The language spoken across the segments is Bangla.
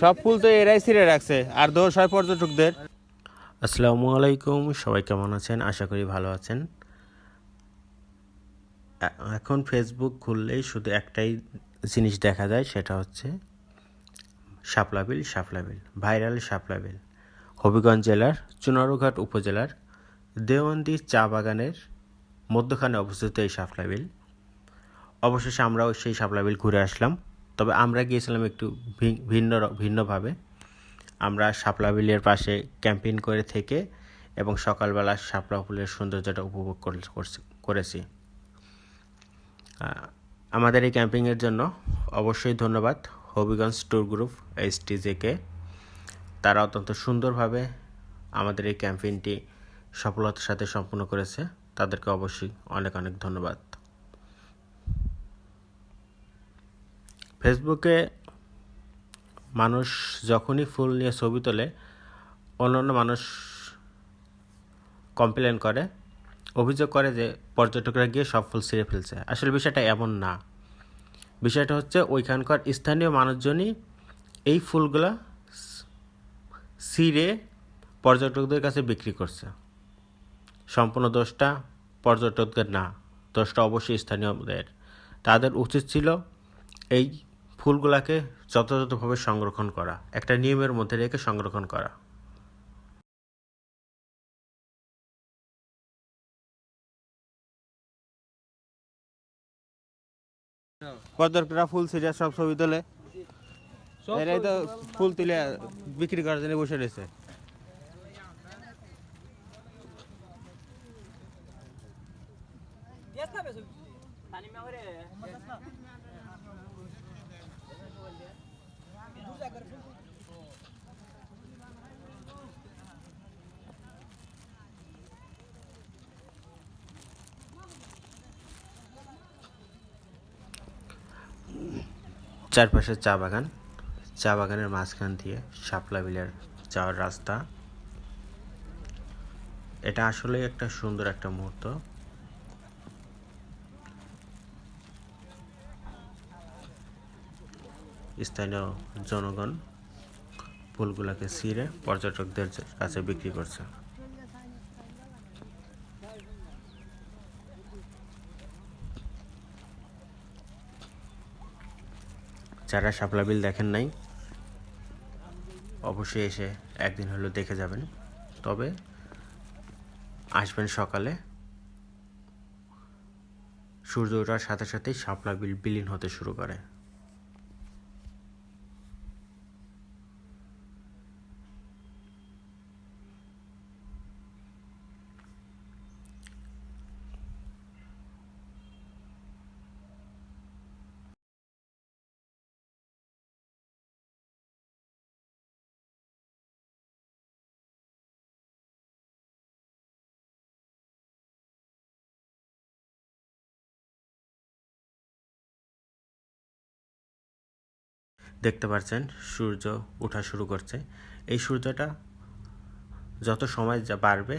সব ফুল তো এরাই ছিঁড়ে রাখছে, আর দোষ হয় পর্যটকদের। আসসালামু আলাইকুম, সবাই কেমন আছেন? আশা করি ভালো আছেন। এখন ফেসবুক খুললেই শুধু একটাই জিনিস দেখা যায়, সেটা হচ্ছে শাপলা বিল শাপলা বিল ভাইরাল শাপলা বিল হবিগঞ্জ জেলার চুনারুঘাট উপজেলার দেওয়ান্দি চা বাগানের মধ্যখানে অবস্থিত এই শাপলা বিল অবশেষে আমরাও সেই শাপলা বিল ঘুরে আসলাম। তবে আমরা গিয়েছিলাম একটু ভিন্ন ভিন্নভাবে। আমরা শাপলা বিলের পাশে ক্যাম্পিং করে থেকে এবং সকালবেলা শাপলা ফুলের সৌন্দর্যটা উপভোগ কর- করেছি আমাদের এই ক্যাম্পিংয়ের জন্য অবশ্যই ধন্যবাদ হবিগঞ্জ ট্যুর গ্রুপ এইচটিজেকে। তারা অত্যন্ত সুন্দরভাবে আমাদের এই ক্যাম্পেইনটি সফলতার সাথে সম্পূর্ণ করেছে। তাদেরকে অবশ্যই অনেক অনেক ধন্যবাদ। ফেসবুকে মানুষ যখনই ফুল নিয়ে ছবি তোলে, অন্যান্য মানুষ কমপ্লেন করে, অভিযোগ করে যে পর্যটকরা গিয়ে সব ফুল ছিঁড়ে ফেলছে। আসলে বিষয়টা এমন না। বিষয়টা হচ্ছে ওইখানকার স্থানীয় মানুষজনই এই ফুলগুলা ছিঁড়ে পর্যটকদের কাছে বিক্রি করছে। সম্পূর্ণ দোষটা পর্যটকদের না, দোষটা অবশ্যই স্থানীয়দের। তাদের উচিত ছিল এই ফুলগুলাকে যথাযথভাবে সংরক্ষণ করা একটা নিয়মের মধ্যে রেখে সংরক্ষণ করা। পর্যটকরা ফুল ছিঁড়ে সব ছবি তোলে। এরাই তো ফুল তুলে বিক্রি করার জন্য বসে রয়েছে। চারপাশে চা বাগান। চা বাগানের মাঝখান দিয়ে শাপলা বিলের যাওয়ার রাস্তা। এটা আসলে একটা সুন্দর একটা মুহূর্ত। স্থানীয় জনগণ ফুলগুলোকে ছিঁড়ে পর্যটকদের কাছে বিক্রি করছে। যারা শাপলা বিল দেখেন নাই, অবশ্যই এসে একদিন হলেও দেখে যাবেন। তবে আসবেন সকালে। সূর্য ওঠার সাথে সাথেই শাপলা বিল বিলীন হতে শুরু করে। দেখতে পাচ্ছেন সূর্য ওঠা শুরু করছে। এই সূর্যটা যত সময় যা বাড়বে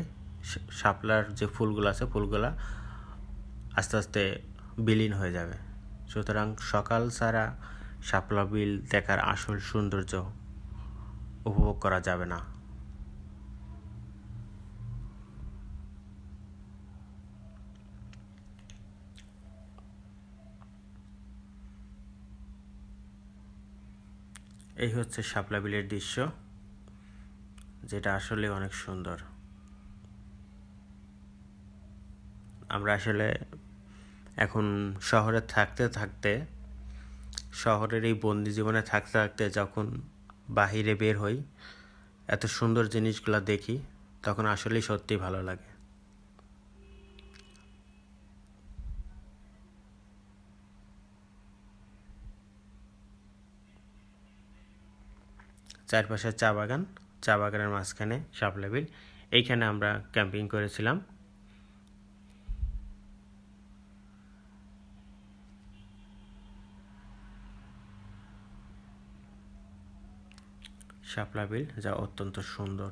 শাপলার যে ফুলগুলো আছে, ফুলগুলো আস্তে আস্তে বিলীন হয়ে যাবে। সুতরাং সকাল ছাড়া শাপলা বিল দেখার আসল সৌন্দর্য উপভোগ করা যাবে না। এই হচ্ছে শাপলা বিলের দৃশ্য, যেটা আসলে অনেক সুন্দর। আমরা আসলে এখন শহরে থাকতে থাকতে, শহরের এই বন্দি জীবনে থাকতে থাকতে যখন বাহিরে বের হই, এত সুন্দর জিনিসগুলো দেখি, তখন আসলেই সত্যি ভালো লাগে। চারপাশে চা বাগান, চা বাগানের মাঝখানে শাপলা বিল। এইখানে আমরা ক্যাম্পিং করেছিলাম। শাপলা বিল যা অত্যন্ত সুন্দর।